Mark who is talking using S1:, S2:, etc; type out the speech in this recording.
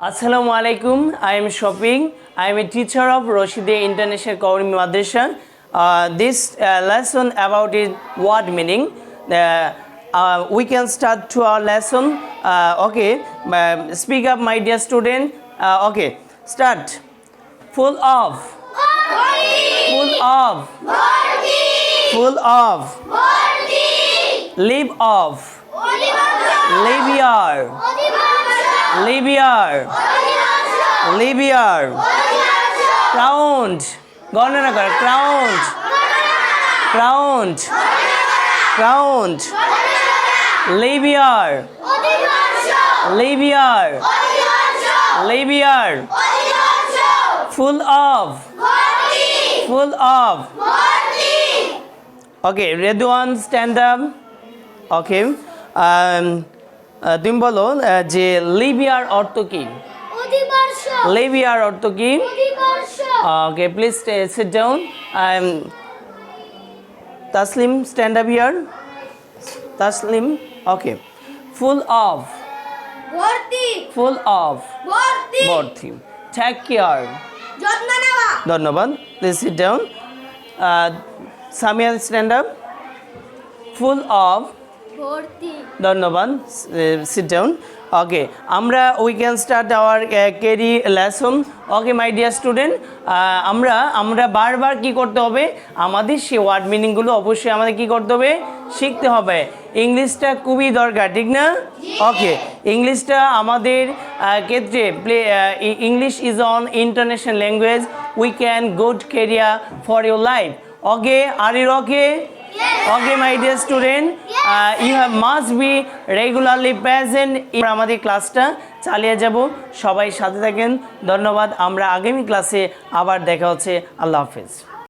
S1: আসসালামু আলাইকুম I am shopping I am a teacher of রশিদে international কৌরি মাদ্রাসা this lesson about is word meaning we can start to our lesson okay speak up my dear student okay start full of full of full of live of live year Live your. Crowned. গণনা করে. Live your. Live your. Live your. Full of. Full of. Okay, Redwan, stand up. Okay. Um, তুমি বলো যে লিবিয়ার অর্থ কি? লিবিয়ার অর্থ কি? Okay please sit down Taslim stand up here Taslim okay full of full of
S2: ভর্তি।
S1: টেক কেয়ার ধন্যবাদ। Please sit down Samia stand up full of ধন্যবাদ সিট ডাউন ওকে আমরা we can start our carry lesson okay my dear student আমরা আমরা বারবার কি করতে হবে? আমাদের সেই ওয়ার্ড মিনিংগুলো অবশ্যই আমাদের কি করতে হবে? শিখতে হবে। ইংলিশটা খুবই দরকার, ঠিক না? ওকে ইংলিশটা আমাদের ক্ষেত্রে play English is on international language we can good career for your life okay R your okay Okay, my dear student, you you must be regularly present. আমরা আমাদের ক্লাসটা চালিয়ে যাব। সবাই সাথে থাকেন। ধন্যবাদ। আমরা আগামী ক্লাসে আবার দেখা হচ্ছে। আল্লাহ হাফেজ।